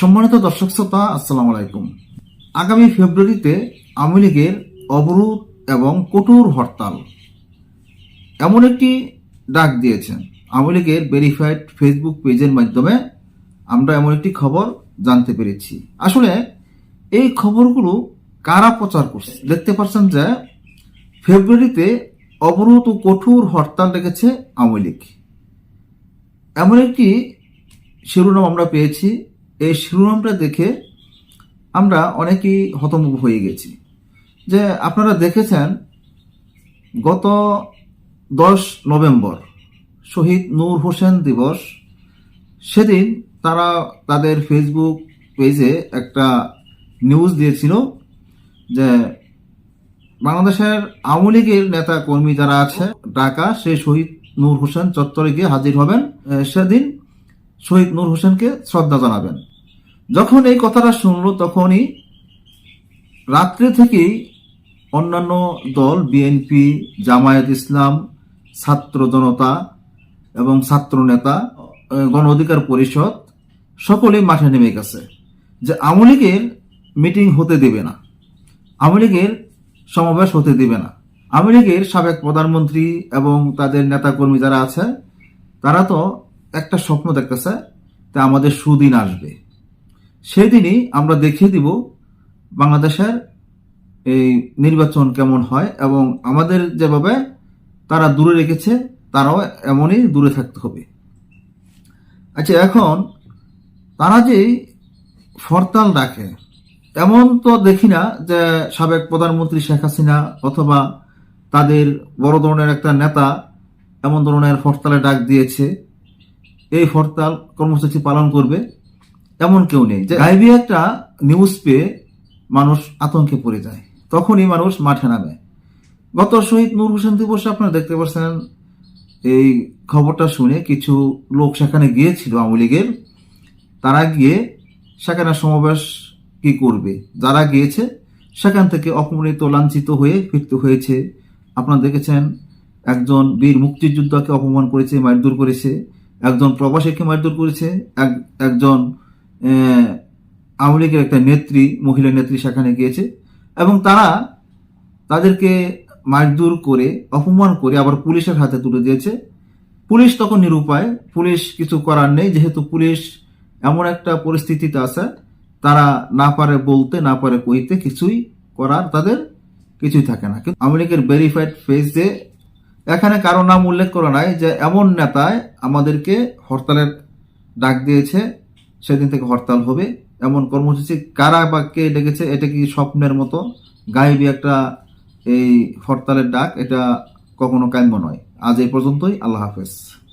সম্মানিত দর্শক শ্রোতা, আসসালামু আলাইকুম। আগামী ফেব্রুয়ারিতে আওয়ামী লীগের অবরোধ এবং কঠোর হরতাল। এমন একটি ডাক দিয়েছেন। আওয়ামী লীগের ভেরিফাইড ফেসবুক পেজের মাধ্যমে আমরা এমন একটি খবর জানতে পেরেছি। আসলে এই খবরগুলো কারা প্রচার করছে? দেখতে পাচ্ছেন যে ফেব্রুয়ারিতে অবরোধ ও কঠোর হরতাল রেখেছে আওয়ামী লীগ। এমন একটি শিরোনাম আমরা পেয়েছি এই শিরোনামটা দেখে আমরা অনেকেই হতমুখ হয়ে গেছি। যে আপনারা দেখেছেন, গত দশ নভেম্বর শহীদ নূর হোসেন দিবস, সেদিন তারা তাদের ফেসবুক পেজে একটা নিউজ দিয়েছিল যে বাংলাদেশের আওয়ামী লীগের নেতা কর্মী যারা আছে, ঢাকা, সেই শহীদ নূর হোসেন চত্বরে গিয়ে হাজির হবেন। সেদিন শহীদ নূর হোসেনকে শ্রদ্ধা জানাবেন। যখন এই কথাটা শুনল, তখনই রাত্রে থেকেই অন্যান্য দল, বিএনপি, জামায়াত ইসলাম, ছাত্র জনতা এবং ছাত্র নেতা গণ অধিকার পরিষদ, সকলেই মাঠে নেমে গেছে যে আওয়ামী লীগের মিটিং হতে দেবে না, আওয়ামী লীগের সমাবেশ হতে দেবে না। আওয়ামী লীগের সাবেক প্রধানমন্ত্রী এবং তাদের নেতাকর্মী যারা আছে, তারা তো একটা স্বপ্ন দেখতেছে তা আমাদের সুদিন আসবে। সেদিনই আমরা দেখিয়ে দিব বাংলাদেশের এই নির্বাচন কেমন হয় এবং আমাদের যেভাবে তারা দূরে রেখেছে, তারাও এমনই দূরে থাকতে হবে। আচ্ছা এখন তারা যে হরতাল ডাকে, এমন তো দেখি না যে সাবেক প্রধানমন্ত্রী শেখ হাসিনা অথবা তাদের বড় ধরনের একটা নেতা এমন ধরনের হরতালে ডাক দিয়েছে। এই হরতাল কর্মসূচি পালন করবে। এমন কেউ নেই। যে গাইবি একটা নিউজ পেয়ে মানুষ আতঙ্কে পড়ে যায়। তখনই মানুষ মাঠে নামে। গত শহীদ নূর হোসেন দিবসে আপনারা দেখতে পাচ্ছেন, এই খবরটা শুনে কিছু লোক সেখানে গিয়েছিল আওয়ামী লীগের। তারা গিয়ে সেখানে সমাবেশ কি করবে? যারা গিয়েছে, সেখান থেকে অপমানিত, লাঞ্ছিত হয়ে ফিরতে হয়েছে। আপনারা দেখেছেন, একজন বীর মুক্তিযোদ্ধাকে অপমান করেছে, মারধর করেছে। একজন প্রবাসীকে মারধর করেছে। এক, একজন আওয়ামী লীগের একটা নেত্রী, মহিলা নেত্রী সেখানে গিয়েছে। এবং তারা তাদেরকে মারধর করে, অপমান করে আবার পুলিশের হাতে তুলে দিয়েছে। পুলিশ তখন নিরুপায়। পুলিশ কিছু করার নেই। যেহেতু পুলিশ এমন একটা পরিস্থিতিতে আছে, তারা না পারে বলতে, না পারে কইতে কিছুই করার তাদের কিছুই থাকে না। কিন্তু আওয়ামী লীগের ভেরিফাইড পেজে এখানে কারও নাম উল্লেখ করা নাই যে, এমন নেতায় আমাদেরকে হরতালের ডাক দিয়েছে। সেদিন থেকে হরতাল হবে। এমন কর্মসূচি কারা বা কে ডেকেছে, এটা কি স্বপ্নের মতো? গায়েবী একটা এই হরতালের ডাক, এটা কখনো কাম্য নয়। আজ এই পর্যন্তই, আল্লাহ হাফেজ।